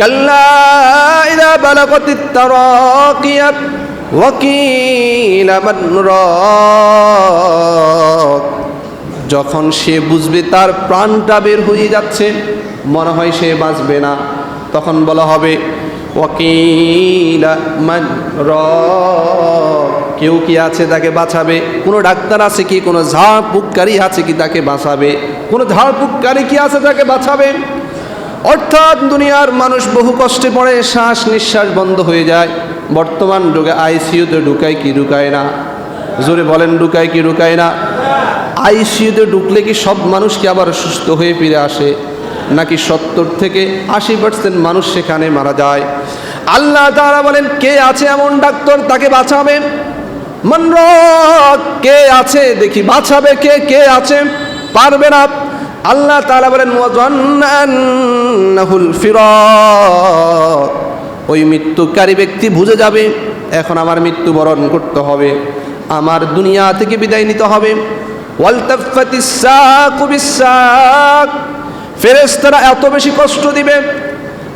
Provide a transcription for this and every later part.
كلا إذا بلغت التراقي وكيل من راق যখন সে বুঝবে তার প্রাণটা বের হয়ে যাচ্ছে মনে হয় সে বাঁচবে না তখন বলা হবে ওয়াকিল মান রাক। কেউ কি আছে তাকে বাঁচাবে কোনো ডাক্তার আছে কি কোনো ঝাড়ফুঁককারী আছে কি তাকে বাঁচাবে কোনো ঝাড়ফুঁককারী কি আছে তাকে বাঁচাবে অর্থাৎ দুনিয়ার মানুষ বহু কষ্টে পড়ে, শ্বাস নিঃশ্বাস বন্ধ হয়ে যায়। বর্তমান যুগে আইসিইউতে ঢুকায় কি ঢুকায় না? জোরে বলেন, ঢুকায় কি ঢুকায় না? আইসিইউতে ঢুকলে কি সব মানুষ কি আবার সুস্থ হয়ে ফিরে আসে? নাকি সত্তর থেকে আশি পার্সেন্ট মানুষ সেখানে মারা যায়? আল্লাহ তারা বলেন, কে আছে এমন ডাক্তার? তাকে বাঁচাবে মনর কে আছে? দেখি, বাঁচাবে কে? কে আছে? পারবে না। আল্লাহ তাআলা বলেন ওয়াজান্নাহুল ফিরাক। ওই মৃত্যুকারী ব্যক্তি বুঝে যাবে, এখন আমার মৃত্যুবরণ করতে হবে, আমার দুনিয়া থেকে বিদায় নিতে হবে। ফেরেশতারা এত বেশি কষ্ট দিবে,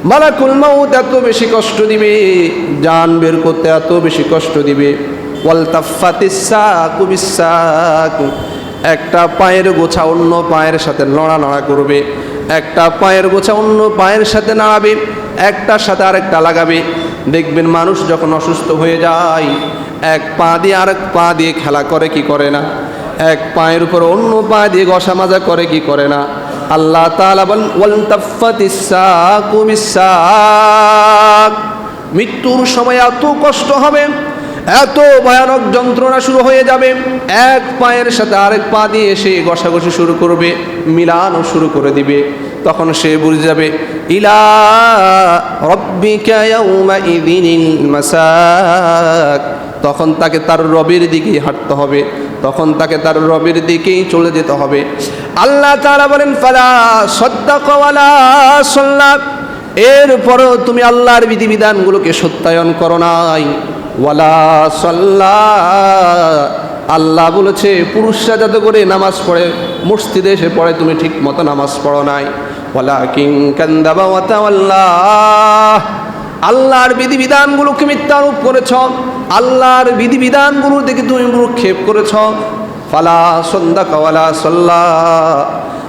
মালাকুল মাউত এত বেশি কষ্ট দিবে, জান বের করতে এত বেশি কষ্ট দিবে। ওয়ালতাফাতিস সাকু বিসাক। একটা পায়ের গোছা অন্য পায়ের সাথে লড়ালড়া করবে। একটা পায়ের গোছা অন্য পায়ের সাথে নাড়াবে, একটার সাথে আরেকটা লাগাবে। দেখবেন মানুষ যখন অসুস্থ হয়ে যায়, এক পা দিয়ে আরেক পা দিয়ে খেলা করে কি করে না? এক পায়ের উপর অন্য পা দিয়ে ঘষা মাজা করে কি করে না? আল্লাহ মৃত্যুর সময় এত কষ্ট হবে এত ভয়ানক যন্ত্রণা শুরু হয়ে যাবে। এক পায়ের সাথে আরেক পা দিয়ে সে ঘষাঘষি শুরু করবে মিলানো শুরু করে দিবে। তখন সে বুঝে যাবে, ইলা তখন তাকে তার রবের দিকেই হাঁটতে হবে, তখন তাকে তার রবের দিকেই চলে যেতে হবে। আল্লাহ তাআলা বলেন, ফালা সদ্দাক কওয়ালা সাল্লাত এরপরও তুমি আল্লাহর বিধিবিধানগুলোকে সত্যায়ন করো নাই। ওয়ালা সাল্লা। আল্লাহ বলেছে, পুরুষরা যাতে করে নামাজ পড়ে, মসজিদে এসে পড়ে, তুমি ঠিক মতো নামাজ পড়ো নাই। ওয়ালা কিং কান্দাবা ওয়াতাওয়াল্লাহ আল্লাহর বিধিবিধানগুলোকে মিথ্যারোপ করেছ। আল্লাহর বিধিবিধানগুলোর দিকে তুমি ভ্রুক্ষেপ করেছ। ফালা সন্ধ্যা কাওয়ালা সল্লা।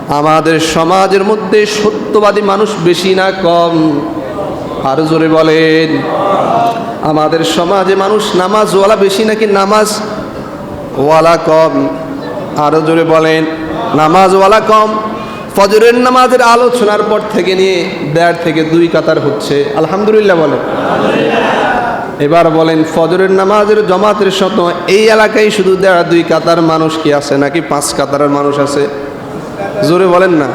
আমাদের সমাজের মধ্যে সত্যবাদী মানুষ বেশি না কম। আরও জোরে বলেন। আমাদের সমাজে মানুষ নামাজওয়ালা বেশি নাকি নামাজ ওয়ালা কম? আরও জোরে বলেন, নামাজওয়ালা কম? ফজরের নামাজের আলোচনার পর থেকে নিয়ে দেড় থেকে দুই কাতার হচ্ছে। আলহামদুলিল্লাহ বলেন। এবার বলেন, ফজরের নামাজের জমাতের শত এই এলাকায় শুধু দেড় দুই কাতার মানুষ কি আছে নাকি পাঁচ কাতারের মানুষ আছে? জোরে বলেন না।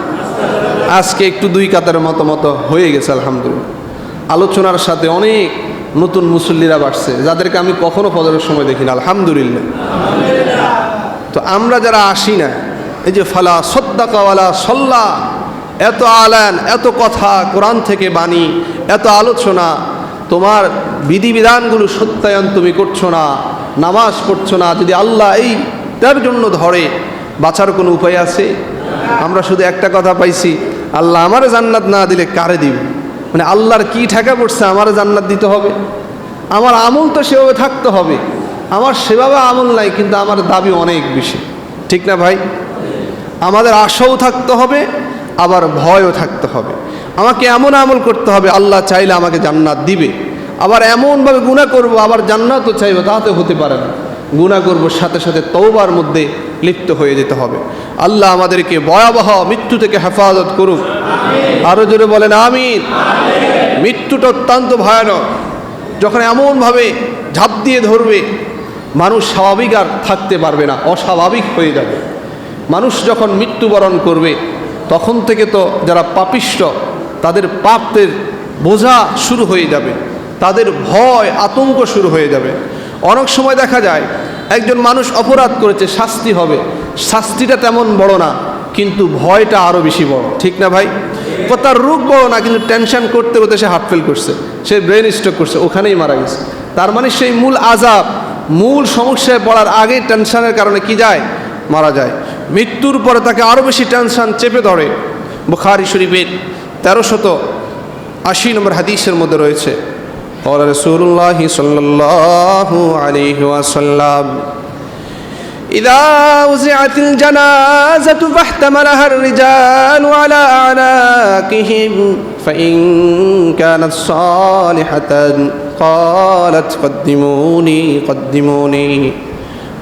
আজকে একটু দুই কাতারের মতো মতো হয়ে গেছে, আলহামদুলিল্লাহ। আলোচনার সাথে অনেক নতুন মুসল্লিরা বাড়ছে। যাদেরকে আমি কখনো ফজরের সময় দেখি না, আলহামদুলিল্লাহ। তো আমরা যারা আসি না, এই যে ফালা সদ্দাকাওয়ালা সল্লা, এত আলান, এত কথা কোরআন থেকে বাণী, এত আলোচনা, তোমার বিধিবিধানগুলো সত্যায়ন তুমি করছ না, নামাজ পড়ছো না, যদি আল্লাহ এই তার জন্য ধরে, বাঁচার কোনো উপায় আছে? আমরা শুধু একটা কথা পাইছি, আল্লাহ আমার জান্নাত না দিলে কারে দিবে? মানে আল্লাহর কি ঠেকা পড়ছে আমার জান্নাত দিতে হবে? আমার আমল তো সেভাবে থাকতে হবে। আমার সেভাবে আমল নাই, কিন্তু আমার দাবি অনেক বেশি। ঠিক না ভাই? আমাদের আশাও থাকতে হবে, আবার ভয়ও থাকতে হবে। আমাকে এমন আমল করতে হবে, আল্লাহ চাইলে আমাকে জান্নাত দিবে। আবার এমনভাবে গুণা করব, আবার জান্নাতও চাইব, তাতে হতে পারে না। গুণা করব সাথে সাথে তৌবার মধ্যে লিপ্ত হয়ে যেতে হবে। আল্লাহ আমাদেরকে ভয়াবহ মৃত্যু থেকে হেফাজত করুক। আরও জোরে বলেন আমিন। মৃত্যুটা অত্যন্ত ভয়ানক। যখন এমনভাবে ঝাঁপ দিয়ে ধরবে মানুষ স্বাভাবিক আর থাকতে পারবে না অস্বাভাবিক হয়ে যাবে। মানুষ যখন মৃত্যুবরণ করবে তখন থেকে তো যারা পাপিষ্ট তাদের পাপের বোঝা শুরু হয়ে যাবে তাদের ভয় আতঙ্ক শুরু হয়ে যাবে। অনেক সময় দেখা যায় একজন মানুষ অপরাধ করেছে, শাস্তি হবে। শাস্তিটা তেমন বড় না, কিন্তু ভয়টা আরও বেশি বড়। ঠিক না ভাই? তার রোগ বড় না, কিন্তু টেনশন করতে করতে সে হার্ট ফেল করছে। সে ব্রেন স্ট্রোক করছে, ওখানেই মারা গেছে। তার মানে সেই মূল আজাব, মূল সমস্যায় পড়ার আগে টেনশনের কারণে কি যায়? মারা যায়। মৃত্যুর পরে তাকে আরও বেশি টেনশন চেপে ধরে। বুখারি শরীফের তেরোশত আশি নম্বর হাদিসের মধ্যে রয়েছে قال رسول الله صلى الله عليه وسلم إذا وزعت الجنازة فاحتملها الرجال على أعناقهم فإن كانت صالحة قالت قدموني قدموني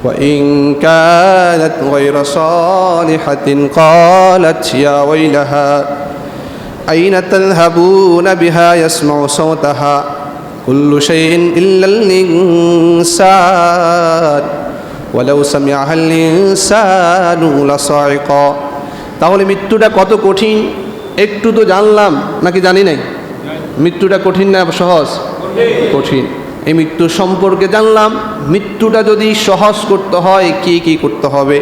وإن كانت غير صالحة قالت يا ويلها أين تذهبون بها؟ يسمع صوتها. كل شيء إلا الإنسان ولو سمعها الإنسان لصعقا তাহলে মৃত্যুটা কত কঠিন একটু তো জানলাম নাকি জানি নাই মৃত্যুটা কঠিন না সহজ কঠিন এই মৃত্যু সম্পর্কে জানলাম মৃত্যুটা যদি সহজ করতে হয় কি কি করতে হবে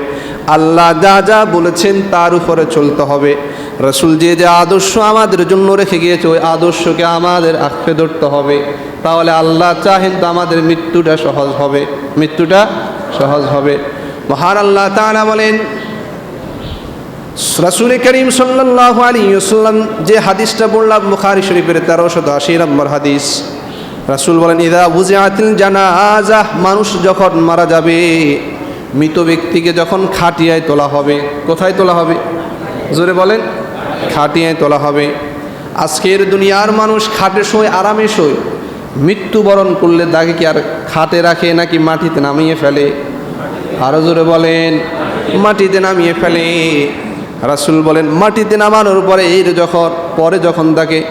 আল্লাহ যা যা বলেছেন তার উপরে চলতে হবে রসুল যে যে আদর্শ আমাদের জন্য রেখে গিয়েছে, ওই আদর্শকে আমাদের আঁকড়ে ধরতে হবে। তাহলে আল্লাহ চাহেন তো আমাদের মৃত্যুটা সহজ হবে। মৃত্যুটা সহজ হবে। মহান আল্লাহ তাআলা বলেন, রাসুল করিম সাল্লাহ আলী সাল্লাম যে হাদিসটা বললাম, বুখারি শরীফের তেরোশত আশি নম্বর হাদিস। রাসুল বলেন, ইদা বুঝে আতিল জানা আজাহ মানুষ যখন মারা যাবে, মৃত ব্যক্তিকে যখন খাটিয়ায় তোলা হবে, কোথায় তোলা হবে? জোরে বলেন। খাটিয়ায় তোলা হবে। আজকের দুনিয়ার মানুষ খাটে শোয়, আরামে শোয়। মৃত্যুবরণ করলে তাকে কি আর খাটে রাখে নাকি মাটিতে নামিয়ে ফেলে? আরও জোরে বলেন, মাটিতে নামিয়ে ফেলে। রাসুল বলেন, মাটিতে নামানোর পরে এর যখন, পরে যখন তাকে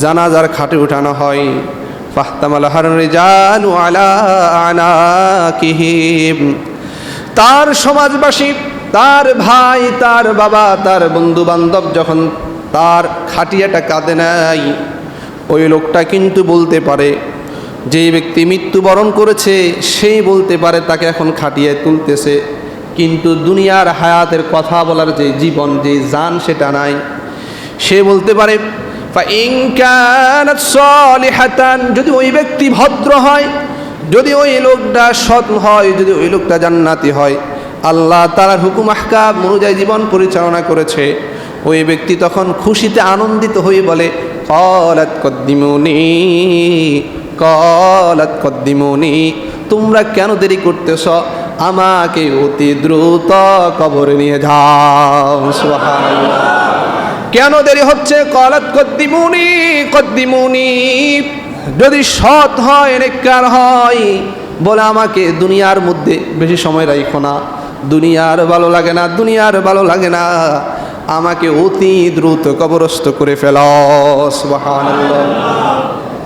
জানাজার খাটে উঠানো হয়, ফাহতামাল জানু আলা আনাকিহিম। তার সমাজবাসী তার ভাই, তার বাবা, তার বন্ধু বান্ধব যখন তার খাটিয়াটা কাঁদে নাই, ওই লোকটা কিন্তু বলতে পারে, যে ব্যক্তি মৃত্যুবরণ করেছে, সেই বলতে পারে তাকে এখন খাটিয়ে তুলতেছে। কিন্তু দুনিয়ার হায়াতের কথা বলার যে জীবন, যে যান সেটা নাই। সে বলতে পারে যদি ওই ব্যক্তি ভদ্র হয়, যদি ওই লোকটা সৎ হয়, যদি ওই লোকটা জান্নাতি হয় আল্লাহ তার হুকুম আহকাম অনুযায়ী জীবন পরিচালনা করেছে। ওই ব্যক্তি তখন খুশিতে আনন্দিত হয়ে বলে, কলাত কদ্দিমনি কলাত কদ্দিমনি, তোমরা কেন দেরি করতেছ? আমাকে অতি দ্রুত কবরে নিয়ে যাও। কেন দেরি হচ্ছে? কলাত কদ্দিমুনি কদ্দিমুনি, যদি সৎ হয়, নেককার হয়, বলে আমাকে দুনিয়ার মধ্যে বেশি সময় রাখো না। দুনিয়ার ভালো লাগে না, দুনিয়ার ভালো লাগে না। আমাকে অতি দ্রুত কবরস্থ করে ফেল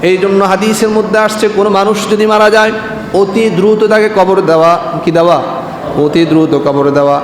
এই জন্য হাদিসের মধ্যে আসছে, কোনো মানুষ যদি মারা যায়, অতি দ্রুত তাকে কবর দেওয়া, কি দেওয়া? অতি দ্রুত কবর দেওয়া।